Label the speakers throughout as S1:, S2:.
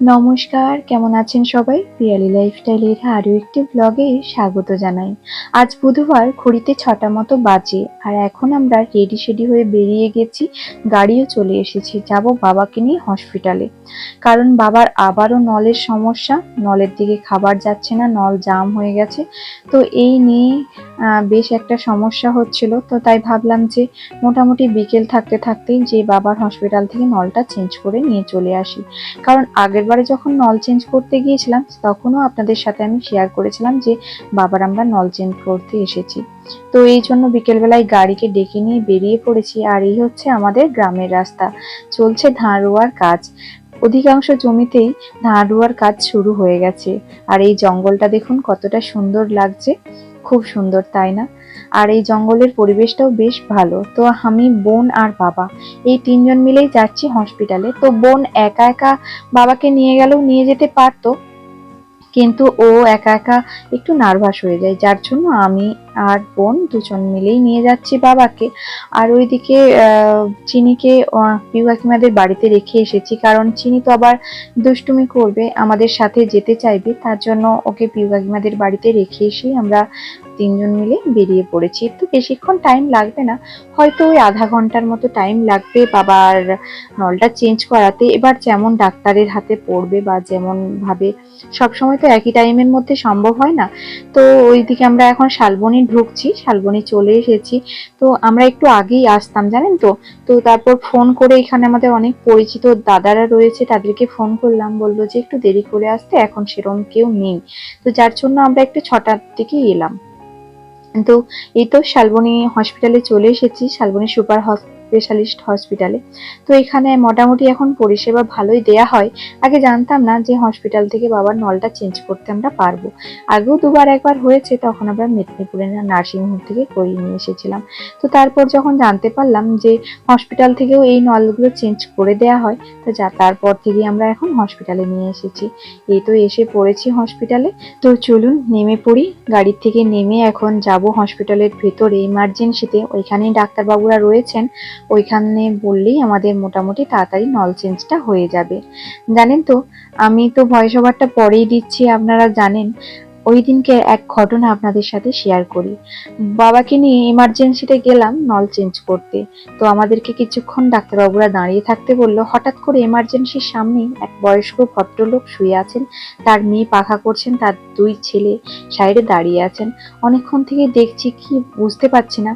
S1: নমস্কার, কেমন আছেন সবাই? পিয়ালি লাইফস্টাইলের আরও একটি ব্লগে স্বাগত জানাই। আজ বুধবার ঘড়িতে ছটা মতো বাজে আর এখন আমরা রেডি সেডি হয়ে বেরিয়ে গেছি, গাড়িও চলে এসেছি, যাব বাবাকে নিয়ে হসপিটালে কারণ বাবার আবারও নলের সমস্যা, নলের দিকে খাবার যাচ্ছে না, নল জাম হয়ে গেছে। তো এই নিয়ে বেশ একটা সমস্যা হচ্ছিল। তো তাই ভাবলাম যে মোটামুটি বিকেল থাকতে থাকতেই যে বাবার হসপিটাল থেকে নলটা চেঞ্জ করে নিয়ে চলে আসি। কারণ আগের বারে যখন নল চেঞ্জ করতে গিয়েছিলাম, তখনও আপনাদের সাথে আমি শেয়ার করেছিলাম যে, বাবার আমরা নল চেঞ্জ করতে এসেছি। তো এই জন্য বিকেলবেলায় গাড়িকে ডেকে নিয়ে বেরিয়ে পড়েছি, আর এই হচ্ছে আমাদের গ্রামের রাস্তা। চলছে ধান রোয়ার কাজ। অধিকাংশ জমিতেই ধান রোয়ার কাজ শুরু হয়ে গেছে। আর এই জঙ্গলটা দেখুন কতটা সুন্দর লাগছে। খুব সুন্দর, তাই না? আর এই জঙ্গলের পরিবেশটাও বেশ ভালো। তো আমি, বোন আর বাবা, এই তিনজন মিলেই যাচ্ছি হসপিটালে তো বোন একা একা বাবাকে নিয়ে গেলেও নিয়ে যেতে পারতো, কিন্তু ও একা একা একটু নার্ভাস হয়ে যায়। যার জন্য আমি আর বোন দুজন মিলেই নিয়ে যাচ্ছি বাবাকে। আর ওইদিকে চিনিকে পিউ কাকিমাদের বাড়িতে রেখে এসেছি। কারণ চিনি তো আবার দুষ্টুমি করবে, আমাদের সাথে যেতে চাইবে। তার জন্য ওকে পিউ কাকিমাদের বাড়িতে রেখে এসেই আমরা তিনজন মিলে বেরিয়ে পড়েছি। একটু বেশিক্ষণ টাইম লাগবে না। হয়তো ওই আধা ঘণ্টার মতো টাইম লাগবে বাবার নলটা চেঞ্জ করাতে। এবার যেমন ডাক্তারের হাতে পড়বে বা যেমন ভাবে, সবসময় তো একই টাইমের মধ্যে সম্ভব হয় না। তো ওইদিকে আমরা এখন শালবনি ঢুকছি, শালবনি চলে এসেছি। তো আমরা একটু আগেই আসতাম, জানেন তো? তো তারপর ফোন করে এখানে আমাদের অনেক পরিচিত দাদারা রয়েছে, তাদেরকে ফোন করলাম, বলল যে একটু দেরি করে আসতে, এখন সেরকম কেউ নেই। তো যার জন্য আমরা একটু ছটার দিকে এলাম। তো এই তো শালবনি হসপিটালে চলে এসেছি, শালবনি সুপার স্পেশালিস্ট হসপিটালে তো এখানে মোটামুটি এখন পরিষেবা ভালোই দেয়া হয়। আগে জানতাম না যে হসপিটাল থেকে বাবার নলটা চেঞ্জ করতে আমরা পারব। আগেও দুবার একবার হয়েছে, তখন আমরা মেদিনীপুরের নার্সিংহোম থেকে করিয়ে নিয়ে এসেছিলাম। তো তারপর যখন জানতে পারলাম যে হসপিটাল থেকেও এই নলগুলো চেঞ্জ করে দেয়া হয়, তো যা তারপর থেকে আমরা এখন হসপিটালে নিয়ে এসেছি। এই তো এসে পড়েছি হসপিটালে তো চলুন, নেমে পড়ি। গাড়ির থেকে নেমে এখন যাব হসপিটালের ভেতরে। ইমার্জেন্সিতে ওইখানেই ডাক্তারবাবুরা রয়েছেন। ওইখানে বললেই আমাদের মোটামুটি তাড়াতাড়ি নল চেঞ্জটা হয়ে যাবে। জানেন তো, আমি তো ভয়েস ওভারটা পরেই দিচ্ছি, আপনারা জানেন। ওই দিনকে এক ঘটনা আপনাদের সাথে শেয়ার করি। বাবাকে নিয়ে ইমার্জেন্সিতে গেলাম নল চেঞ্জ করতে। তো আমাদেরকে কিছুক্ষণ ডাক্তারবাবুরা দাঁড়িয়ে থাকতে বলল, হঠাৎ করে এমার্জেন্সির সামনেই এক বয়স্ক ভদ্রলোক শুয়ে আছেন। তার মেয়ে পাখা করছেন, তার দুই ছেলে সাইডে দাঁড়িয়ে আছেন। অনেকক্ষণ থেকে দেখছি কি বুঝতে পারছি না।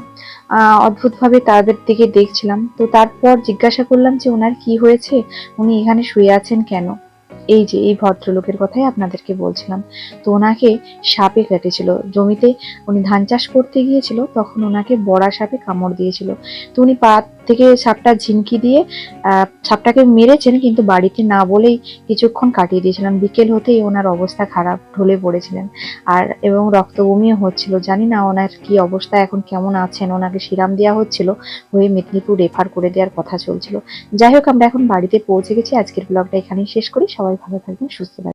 S1: অদ্ভুতভাবে তাদের দিকে দেখছিলাম। তো তারপর জিজ্ঞাসা করলাম যে, ওনার কি হয়েছে? উনি এখানে শুয়ে আছেন কেন? এই যে, এই ভদ্রলোকের কথাই আপনাদেরকে বলছিলাম। তো ওনাকে সাপে কেটেছিল। জমিতে উনি ধান চাষ করতে গিয়েছিল, তখন ওনাকে বড়া সাপে কামড় দিয়েছিল। তো উনি পা থেকে সাপটা ঝিনকি দিয়ে সাপটাকে মেরেছেন কিন্তু বাড়িতে না বলেই কিছুক্ষণ কাটিয়ে দিয়েছিলাম বিকেল হতেই ওনার অবস্থা খারাপ, ঢলে পড়েছিলেন। আর, এবং রক্ত বমিও হচ্ছিল। জানি না ওনার কি অবস্থা, এখন কেমন আছেন? ওনাকে সিরাম দেওয়া হচ্ছিল হয়ে মেদিনীপুর রেফার করে দেওয়ার কথা চলছিল। যাই হোক, আমরা এখন বাড়িতে পৌঁছে গেছি। আজকের ব্লগটা এখানেই শেষ করি। সবাই ভালো থাকবেন, সুস্থ থাকবেন।